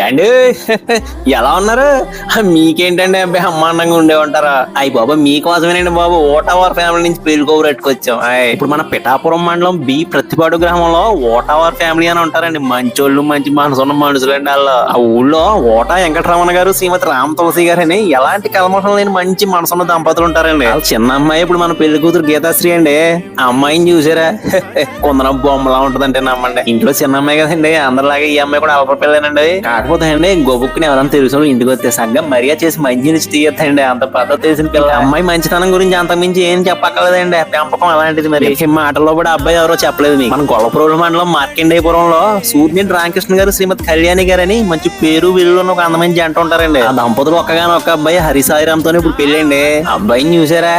ఏండి? ఎలా ఉన్నారు? మీకేంటండి? అబ్బాయి అమ్మాండంగా ఉండే ఉంటారా అయ్యి బాబా మీకోసమేనండి బాబు. ఓటావర్ ఫ్యామిలీ నుంచి పెళ్ళి పెట్టుకొచ్చాం. ఆయ్. ఇప్పుడు మన పిఠాపురం మండలం బి ప్రతిపాడు గ్రామంలో ఓటావర్ ఫ్యామిలీ అని ఉంటారండి. మంచోళ్ళు మంచి మనసున్న మనుషులు అండి వాళ్ళు ఆ ఊళ్ళో ఓటా వెంకటరమణ గారు శ్రీమతి రామ తులసి గారు అని ఎలాంటి కల్మషం లేని మంచి మనసున్న దంపతులు ఉంటారండి. చిన్న అమ్మాయి ఇప్పుడు మన పెళ్ళి కూతురు గీతాశ్రీ అండి. ఆ అమ్మాయిని చూసారా? కొందరం బొమ్మలా ఉంటదంటే నమ్మండి. ఇంట్లో చిన్న అమ్మాయి కదండి. అందరిలాగా ఈ అమ్మాయి కూడా అల్పపిల్లనండి కాకపోతే అండి గొబుక్కుని ఎవరైనా తెలుసు ఇంటికి వస్తే సగ్గం మర్యాద చేసి మంచి నుంచి తీయద్దండి అంత పద్ధతి తెలిసిన పిల్ల. అమ్మాయి మంచితనం గురించి అంత మించి ఏం చెప్పక్కర్లేదండి. పెంపకం అలాంటిది మరి. మాటల్లో కూడా అబ్బాయి ఎవరో చెప్పలేదు మీకు. మన గొల్లపురం మండలం మార్కండేయపురంలో సూర్యుని రామకృష్ణ గారు శ్రీమతి కళ్యాణి గారు అని మంచి పేరు విల్లు ఒక అందమైన జంట ఉంటారండి. ఆ దంపతులు ఒక్కగానో ఒక అబ్బాయి హరిసాయిరామ్ తోనే ఇప్పుడు పెళ్ళండి. అబ్బాయిని చూసారా?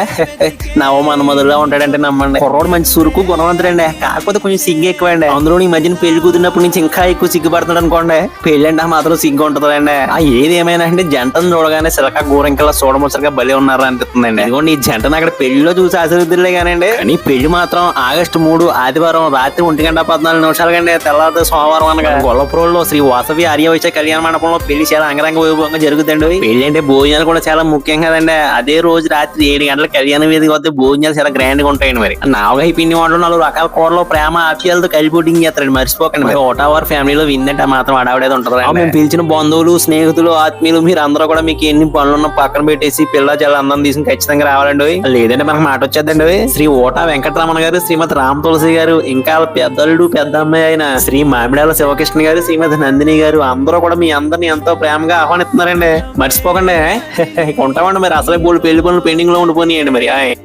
నవ మొదలుగా ఉంటాడంటే నమ్మండి. కుర్రోడు మంచి సురుకు గుణవంతుడండి. కాకపోతే కొంచెం సిగ్గు ఎక్కువండి. అందులో ఈ మధ్యన పెళ్ళి కుదిరినప్పటి నుంచి ఇంకా ఎక్కువ సిగ్గుపడుతున్నాడు అనుకోండి. పెళ్ళండి మాత్రం సిగ్గు ఉంటుందండి ఆ ఏది ఏమైనా అంటే జంటను చూడగానే సిలక గోరంకల్లా చూడముచ్చగా బలి ఉన్నారు అనిపిస్తుందండి. ఇదిగోండి ఈ జంటను అక్కడ పెళ్ళిలో చూసి ఆశీర్వదిలే కానండి. కానీ పెళ్ళి మాత్రం ఆగస్టు మూడు ఆదివారం రాత్రి ఒంటి గంట పద్నాలుగు నిమిషాలు కండి. తెల్లవారు సోమవారం అనగా. గొల్లపురంలో శ్రీ వాసవి ఆర్యవైశ్య కళ్యాణ మండపంలో పెళ్ళి చాలా అంగరంగ వైభవంగా జరుగుతుందండి. పెళ్ళి అంటే భోజనాలు కూడా చాలా ముఖ్యం కదండి. అదే రోజు రాత్రి ఏడు గంటల కళ్యాణ వేదిక వద్ద భోజనాలు చాలా గ్రాండ్గా ఉంటాయండి మరి. నాలుగై పిండి వంటలు నాలుగు రకాల కూరలు ప్రేమ ఆప్యాలతో కలిపి చేస్తారండి. మర్చిపోకండి. మరి ఓటావర్ ఫ్యామిలీలో విందంటే మాత్రం ఆడావిడేది ఉంటుంది మేము పిలిచిన బంధువులు స్నేహితులు ఆత్మీయులు మీరు అందరూ కూడా మీకు ఎన్ని పనులు పక్కన పెట్టేసి పిల్ల చాలా అందం తీసుకుని ఖచ్చితంగా రావాలండి లేదంటే మనకు మాట వచ్చేద్దండి శ్రీ ఓటా వెంకటరమణ గారు శ్రీమతి రామ తులసి గారు ఇంకా పెద్దలుడు పెద్ద అమ్మాయి అయిన శ్రీ మామిడాల శివకృష్ణ గారు శ్రీమతి నందిని గారు అందరూ కూడా మీ అందరిని ఎంతో ప్రేమగా ఆహ్వానిస్తున్నారండి. మర్చిపోకండి ఉంటామండి మరి అసలే బోల్డ్ పెళ్ళి పనులు పెండింగ్లో ఉండిపోయినాయండి మరి ఆయ్.